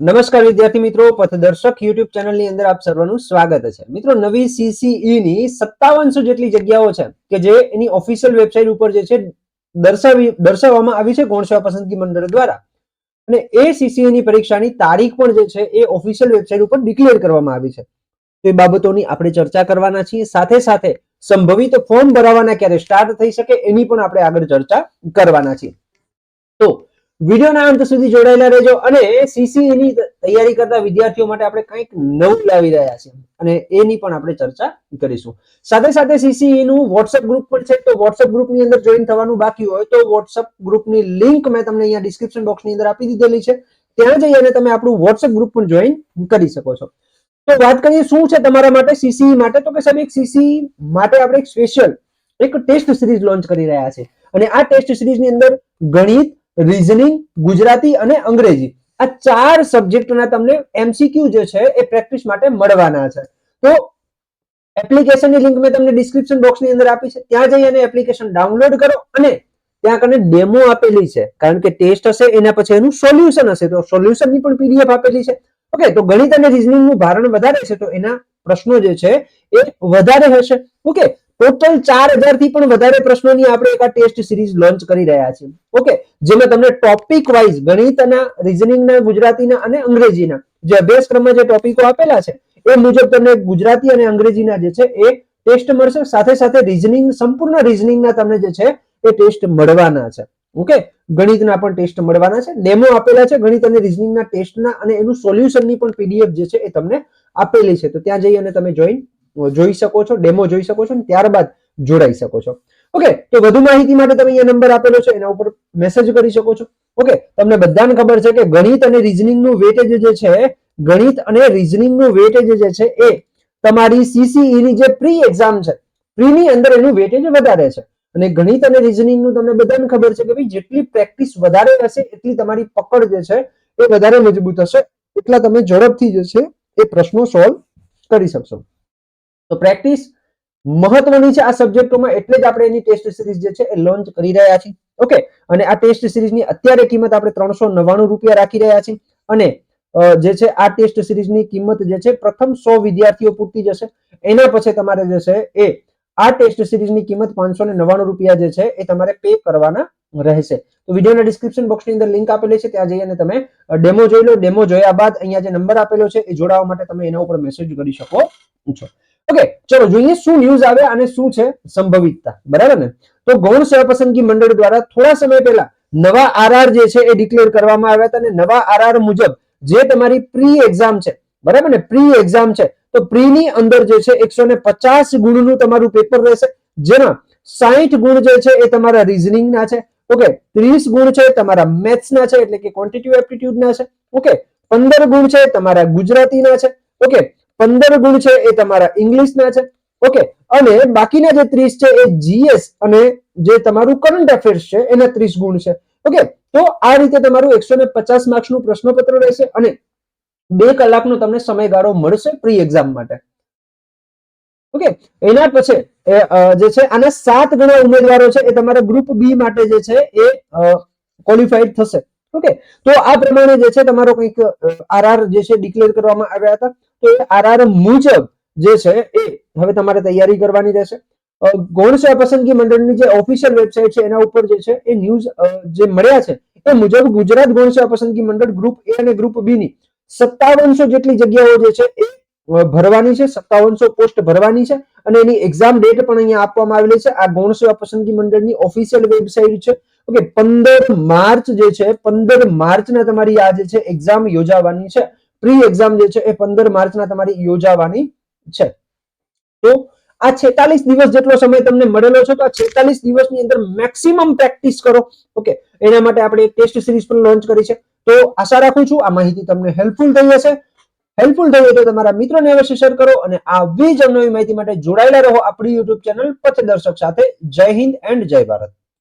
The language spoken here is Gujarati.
નમસ્કાર વિદ્યાર્થી મિત્રો, પથદર્શક યુટ્યુબ ચેનલની અંદર આપ સર્વનું સ્વાગત છે. મિત્રો, નવી સીસીઈ ની સત્તાવનસો જેટલી જગ્યાઓ છે કે જે એની ઓફિશિયલ વેબસાઇટ ઉપર જે છે દર્શાવી, દર્શાવવામાં આવી છે ગૌણ સેવા પસંદગી મંડળ દ્વારા. અને એ સીસીઈ ની પરીક્ષાની તારીખ પણ જે છે એ ઓફિશિયલ વેબસાઇટ ઉપર ડિક્લેર કરવામાં આવી છે. તો એ બાબતોની આપણે ચર્ચા કરવાના છીએ. સાથે સાથે સંભવિત ફોર્મ ભરાવાના ક્યારે સ્ટાર્ટ થઈ શકે એની પણ આપણે આગળ ચર્ચા કરવાના છીએ. વિડીયોના અંત સુધી જોડાયેલા રહેજો અને સીસીઈ ની તૈયારી કરતા વિદ્યાર્થીઓ માટે આપણે કંઈક નવું લાવી રહ્યા છીએ અને એની પણ આપણે ચર્ચા કરીશું. સાથે સાથે સીસીઈ નું વોટ્સએપ ગ્રુપ પણ છે, તો વોટ્સએપ ગ્રુપની અંદર જોઈન થવાનું બાકી હોય તો વોટ્સએપ ગ્રુપની લિંક મેં તમને અહીંયા ડિસ્ક્રિપ્શન બોક્સની અંદર આપી દીધેલી છે. ત્યાં જઈ અને તમે આપણું વોટ્સએપ ગ્રુપ પણ જોઈન કરી શકો છો. તો વાત કરીએ શું છે તમારા માટે સીસીઈ માટે? તો કે સાહેબ એક સીસીઈ માટે આપણે એક સ્પેશિયલ એક ટેસ્ટ સિરીઝ લોન્ચ કરી રહ્યા છે અને આ ટેસ્ટ સિરીઝની અંદર ગણિત રીઝનિંગ ગુજરાતી અને અંગ્રેજી. આ ચાર સબ્જેક્ટના તમને એમસીક્યુ જે છે એ પ્રેક્ટિસ માટે મળવાના છે. તો એપ્લિકેશનની લિંક મેં તમને ડિસ્ક્રિપ્શન બોક્સની અંદર આપી છે. ત્યાં જઈ અને એપ્લિકેશન ડાઉનલોડ કરો અને ત્યાં કને ડેમો આપેલી છે. કારણ કે ટેસ્ટ હશે, એના પછી એનું સોલ્યુશન હશે. તો સોલ્યુશનની પણ પીડીએફ આપેલી છે. ઓકે તો ગણિત અને રિઝનિંગનું ભારણ વધારે છે, તો એના પ્રશ્નો જે છે એ વધારે હશે. ઓકે ટોટલ ચાર હજારથી પણ વધારે પ્રશ્નોની આપણે એક આ ટેસ્ટ સિરીઝ લોન્ચ કરી રહ્યા છીએ. ઓકે જેમાં તમને ટોપિક વાઇઝ ગણિતના રિઝનિંગના ગુજરાતીના અને અંગ્રેજીના જે અભ્યાસક્રમમાં જે ટોપિકો આપેલા છે, એ મુજબ તમને ગુજરાતી અને અંગ્રેજીના જે છે, એ ટેસ્ટ મળશે. સાથે સાથે રિઝનિંગ સંપૂર્ણ રિઝનિંગના તમને જે છે, એ ટેસ્ટ મળવાના છે. ઓકે ગણિતના પણ ટેસ્ટ મળવાના છે. ડેમો આપેલા છે ગણિત અને રિઝનિંગના ટેસ્ટના અને એનું સોલ્યુશનની પણ પીડીએફ જે છે, એ તમને આપેલી છે. તો ત્યાં જઈ અને તમે જોઈન જોઈ શકો છો ડેમો જોઈ શકો છો ત્યારબાદ જોડાઈ શકો છો. ઓકે તો વધુ માહિતી માટે તમે અહીંયા નંબર આપેલો છે, એના ઉપર મેસેજ કરી શકો છો. ઓકે તમને બધાને ખબર છે કે ગણિત અને રિઝનિંગનું વેટેજ જે છે, ગણિત અને રિઝનિંગનું વેટેજ જે છે એ તમારી સીસીઈ ની જે પ્રી એક્ઝામ છે પ્રી ની અંદર એનું વેટેજ વધારે છે. અને ગણિત અને રિઝનિંગનું તમને બધાને ખબર છે કે ભાઈ જેટલી પ્રેક્ટિસ વધારે હશે, એટલી તમારી પકડ જે છે એ વધારે મજબૂત હશે. એટલા તમે ઝડપથી જે છે એ પ્રશ્નો સોલ્વ કરી શકશો. તો પ્રેક્ટિસ મહત્વની છે આ સબ્જેક્ટોમાં એટલે જ આપણે એની ટેસ્ટ સિરીઝ જે છે એ લોન્ચ કરી રહ્યા છીએ. ઓકે અને આ ટેસ્ટ સિરીઝની અત્યારે કિંમત આપણે ત્રણસો નવ્વાણું રૂપિયા રાખી રહ્યા છીએ. અને જે છે આ ટેસ્ટ સિરીઝની કિંમત જે છે પ્રથમ સો વિદ્યાર્થીઓ પૂરતી જશે. એના પછી તમારે જે છે એ આ ટેસ્ટ સિરીઝની કિંમત પાંચસો ને નવ્વાણું રૂપિયા જે છે એ તમારે પે કરવાના રહેશે. તો વિડીયોના ડિસ્ક્રિપ્શન બોક્સની અંદર લિંક આપેલી છે. ત્યાં જઈને તમે ડેમો જોઈ લો. ડેમો જોયા બાદ અહીંયા જે નંબર આપેલો છે એ જોડાવા માટે તમે એના ઉપર મેસેજ કરી શકો છો. ઓકે ચલો જોઈએ શું ન્યૂઝ આવે અને શું છે સંભવિતતા. બરાબર ને? તો ગૌણ સેવા પસંદગી મંડળ દ્વારા થોડા સમય પહેલા નવા આરઆર જે છે એ ડિક્લેર કરવામાં આવ્યા હતા અને નવા આરઆર મુજબ જે તમારી પ્રી એક્ઝામ છે, બરાબર ને? પ્રી એક્ઝામ છે, તો પ્રી ની અંદર જે છે એકસો ને પચાસ ગુણનું તમારું પેપર રહેશે, જેમાં સાહીઠ ગુણ જે છે એ તમારા રિઝનિંગના છે ઓકે ત્રીસ ગુણ છે તમારા મેથ્સ ના છે, એટલે કે ક્વોન્ટિટિવ એપ્ટિટ્યુડ ના છે ઓકે પંદર ગુણ છે તમારા ગુજરાતીના છે ઓકે પંદર ગુણ છે એ તમારા ઇંગ્લિશના છે. ઓકે અને બાકીના જે ત્રીસ છે એ જીએસ અને જે તમારું કરંટ અફેર્સ છે, એના ત્રીસ ગુણ છે. ઓકે તો આ રીતે તમારું એકસો ને પચાસ માર્ક્સનું પ્રશ્નપત્ર રહેશે અને બે કલાકનો તમને સમયગાળો મળશે પ્રી એક્ઝામ માટે. ઓકે એના પછી જે છે આના સાત ગણા ઉમેદવારો છે એ તમારા ગ્રુપ બી માટે જે છે એ ક્વોલિફાઈડ થશે. ઓકે તો આ પ્રમાણે જે છે તમારો કંઈક આરઆર જે છે ડિક્લેર કરવામાં આવ્યા હતા. તો આરઆર મુજબ જે છે એ હવે તમારે તૈયારી કરવાની રહેશે. ગૌણ સેવા પસંદગી મંડળની જે ઓફિશિયલ વેબસાઇટ છે એના ઉપર જે છે એ ન્યૂઝ જે મળ્યા છે એ મુજબ ગુજરાત ગૌણ સેવા પસંદગી મંડળ ગ્રુપ એ અને ગ્રુપ બી ની સત્તાવનસો જેટલી જગ્યાઓ જે છે એ ભરવાની છે, સત્તાવનસો પોસ્ટ ભરવાની છે અને એની એક્ઝામ ડેટ પણ અહીંયા આપવામાં આવેલી છે. આ ગૌણ સેવા પસંદગી મંડળની ઓફિશિયલ વેબસાઇટ છે. ઓકે, પંદર માર્ચ જે છે, પંદર માર્ચના તમારી આ જે છે એક્ઝામ યોજાવાની છે. પ્રી એક્ઝામ જે છે એ પંદર માર્ચના તમારી યોજાવાની છે. તો આ છેતાલીસ દિવસ જેટલો સમય તમને મળેલો છે, તો આ છેતાલીસ દિવસની અંદર મેક્સિમમ પ્રેક્ટિસ કરો. ઓકે એના માટે આપણે એક ટેસ્ટ સિરીઝ પણ લોન્ચ કરી છે. તો આશા રાખું છું આ માહિતી તમને હેલ્પફુલ થઈ હશે. હેલ્પફુલ થઈ હોય તો તમારા મિત્રોને અવશ્ય શેર કરો અને આવી જ નવી માહિતી માટે જોડાયેલા રહો આપણી યુટ્યુબ ચેનલ પથદર્શક સાથે. જય હિન્દ એન્ડ જય ભારત.